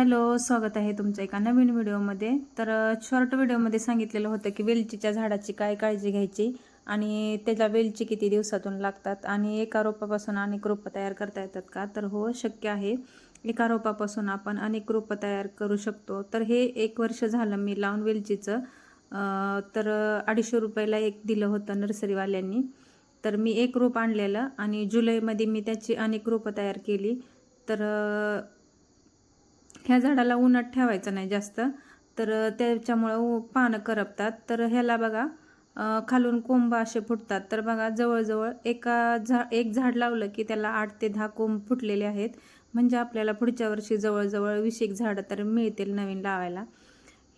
Hello स्वागत आहे तुमच्या एका नवीन व्हिडिओमध्ये. तर शॉर्ट व्हिडिओमध्ये सांगितलेलं होतं की वेलचीच्या झाडाची काय काळजी घ्यायची आणि त्याला वेलची किती दिवसातून लागतात आणि एका रोपापासून अनेक रोपं तयार करता येतात का? तर हो शक्य आहे. एका रोपापासून आपण अनेक रोपं तयार करू शकतो. तर हे एक वर्ष झालं मी लावून वेलचीचं. तर अडीचशे रुपयाला एक दिलं होतं नर्सरीवाल्यांनी. तर मी एक रोप आणलेलं आणि जुलैमध्ये मी त्याची अनेक रोपं तयार केली. तर ह्या झाडाला उन्हात ठेवायचं नाही जास्त. तर त्याच्यामुळं उ- पानं करपतात. तर ह्याला बघा खालून कोंब असे फुटतात. तर बघा जवळजवळ एका झा एक झाड लावलं की त्याला आठ ते दहा कोंब फुटलेले आहेत. म्हणजे आपल्याला पुढच्या वर्षी जवळजवळ वीस एक झाडं तर मिळतील नवीन लावायला.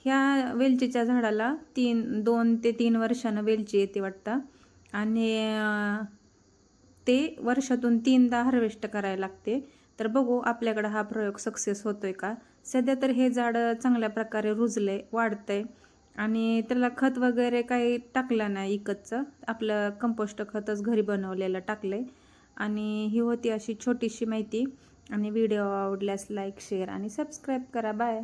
ह्या वेलचीच्या झाडाला तीन दोन ते तीन वर्षानं वेलची येते वाटतं. आणि ते वर्षातून तीनदा हार्वेस्ट करायला लागते. तर बघू आपल्याकडं हा प्रयोग सक्सेस होतो आहे का? सध्या तर हे झाड चांगल्या प्रकारे रुजले वाढतंय. आणि त्याला खत वगैरे काही टाकलं नाही इकतचं. आपलं कंपोस्ट खतच घरी बनवलेलं टाकलंय. आणि ही होती अशी छोटीशी माहिती. आणि व्हिडिओ आवडल्यास लाईक शेअर आणि सबस्क्राईब करा. बाय